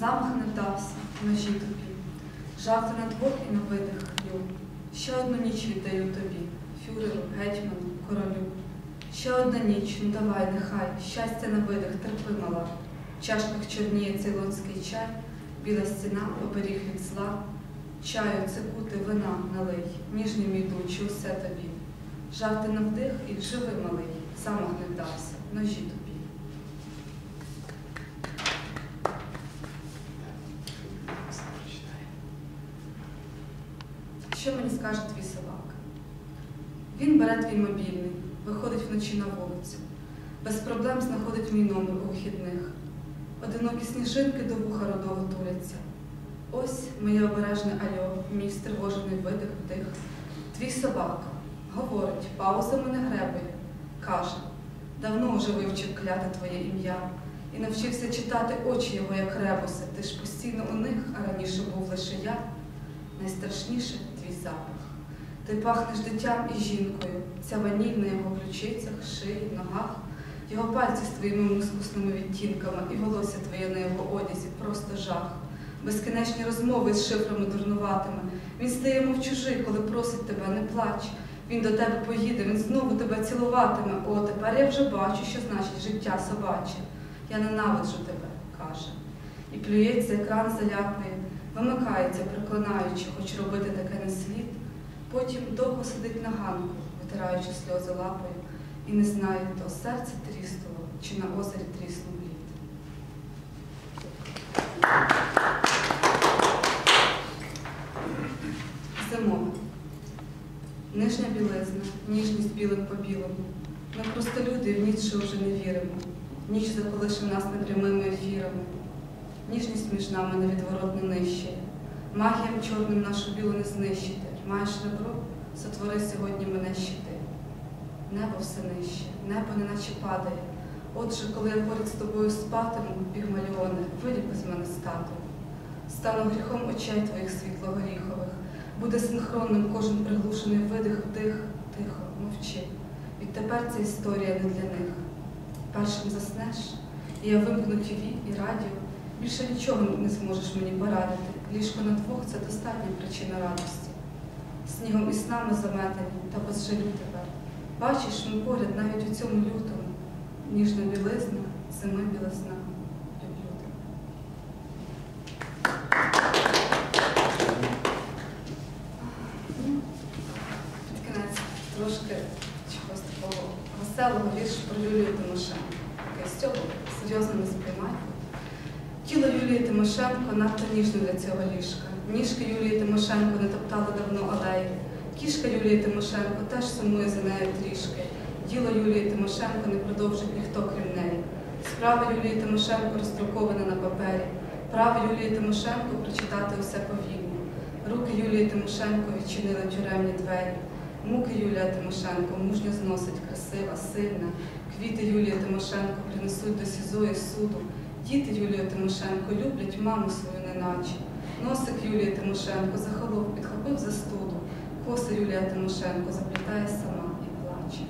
Замах не вдався, ножі тобі. Жарти на двох і на видих лю. Ще одну ніч віддаю тобі, фюреру, гетьману, королю. Ще одна ніч, ну давай, нехай, щастя на видих, терпи мала. В чашках чорніє цейлонський чай, біла стіна, оберіг від зла. Чаю, цикути, вина налий, ніжні мій дучі, усе тобі. Жарти на вдих і живи малий, замах не вдався, ножі тобі. Що мені скаже твій собака? Він бере твій мобільний, виходить вночі на вулицю, без проблем знаходить мій номер у вихідних. Одинокі сніжинки до вуха родово туляться. Ось моє обережне альо, мій стривожений видих, вдих. Твій собака говорить, паузами не гребує, каже, давно вже вивчив кляти твоє ім'я і навчився читати очі його, як ребуси. Ти ж постійно у них, а раніше був лише я. Найстрашніше твій запах. Ти пахнеш дитям і жінкою, ця ваніль на його ключицях, шиї, ногах, його пальці з твоїми мускусними відтінками і волосся твоє на його одязі, просто жах. Безкінечні розмови з шифрами дурнуватими. Він стає мов чужий, коли просить тебе, не плач. Він до тебе поїде, він знову тебе цілуватиме. О, тепер я вже бачу, що значить життя собаче. Я ненавиджу тебе, каже. І плюється, екран заляпує, вимикається, проклинаючи, хоч робити таке не слід. Потім довго сидить на ганку, витираючи сльози лапою, і не знає, то серце тріснуло, чи на озері тріснув лід. Зимове. Нижня білизна, ніжність білим по білому. Ми просто люди в ніч вже не віримо. Ніч заколише нас непрямими ефірами. Ніжність між нами невідворотно нищає. Магіям чорним нашу білу не знищити. Маєш ребро, сотвори сьогодні мене щити. Небо все нижче, небо неначе падає. Отже, коли я поряд з тобою спатиму, пігмаліоне, виліпи з мене статую. Стану гріхом очей твоїх світло-горіхових. Буде синхронним кожен приглушений видих, вдих, тихо, мовчи. Відтепер ця історія не для них. Першим заснеш, і я вимкну ТВ і радіо. Більше нічого не зможеш мені порадити. Ліжко на двох це достатня причина радості. Снігом і снами заметані та без жалю тебе. Бачиш, ми поряд навіть у цьому лютому. Ніжна білизна, зими білизна. Люблю тебе. Під трошки чогось такого веселого вірш про Юлію Тимошенко. З цього серйозно не сприймайте. Тіло Юлії Тимошенко надто ніжне для цього ліжка. Ніжки Юлії Тимошенко не топтали давно алеї. Кішка Юлії Тимошенко теж сумує за нею трішки. Діло Юлії Тимошенко не продовжить ніхто крім неї. Справа Юлії Тимошенко роздрукована на папері. Право Юлії Тимошенко прочитати усе повільно. Руки Юлії Тимошенко відчинили тюремні двері. Муки Юлія Тимошенко мужньо зносить, красива, сильна. Квіти Юлії Тимошенко принесуть до СІЗО і суду. Діти Юлію Тимошенко люблять маму свою неначе. Носик Юлії Тимошенко захолов, підхопив за студу. Коси Юлія Тимошенко заплітає сама і плаче.